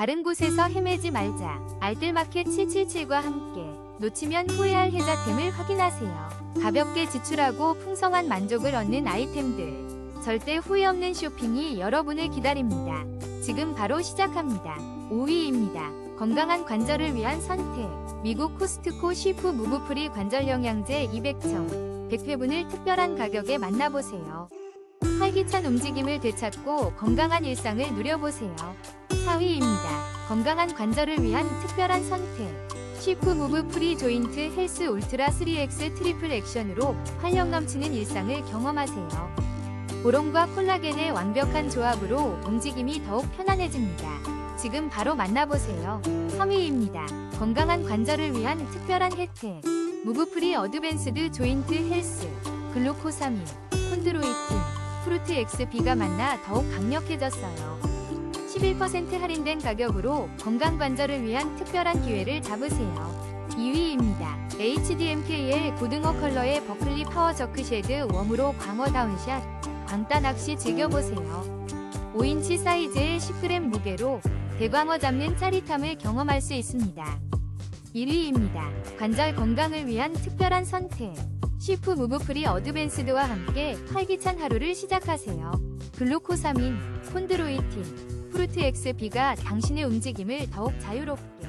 다른 곳에서 헤매지 말자. 알뜰마켓 777과 함께 놓치면 후회할 혜자템을 확인하세요. 가볍게 지출하고 풍성한 만족을 얻는 아이템들. 절대 후회 없는 쇼핑이 여러분을 기다립니다. 지금 바로 시작합니다. 5위입니다. 건강한 관절을 위한 선택. 미국 코스트코 쉬프 무브프리 관절 영양제 200정 100회분을 특별한 가격에 만나보세요. 활기찬 움직임을 되찾고 건강한 일상을 누려보세요. 4위입니다. 건강한 관절을 위한 특별한 선택. 쉬프 무브 프리 조인트 헬스 울트라 3X 트리플 액션으로 활력 넘치는 일상을 경험하세요. 보론과 콜라겐의 완벽한 조합으로 움직임이 더욱 편안해집니다. 지금 바로 만나보세요. 3위입니다. 건강한 관절을 위한 특별한 혜택. 무브프리 어드밴스드 조인트 헬스, 글루코사민, 콘드로이틴, 프루트 XB가 만나 더욱 강력해졌어요. 11% 할인된 가격으로 건강 관절을 위한 특별한 기회를 잡으세요. 2위입니다. HDMK의 고등어 컬러의 버클리 파워 저크 쉐드 웜으로 광어 다운샷, 광따 낚시 즐겨보세요. 5인치 사이즈의 10g 무게로 대광어 잡는 짜릿함을 경험할 수 있습니다. 1위입니다. 관절 건강을 위한 특별한 선택. 쉬프 무브프리 어드밴스드와 함께 활기찬 하루를 시작하세요. 글루코사민, 콘드로이틴, 프루트 XB가 당신의 움직임을 더욱 자유롭게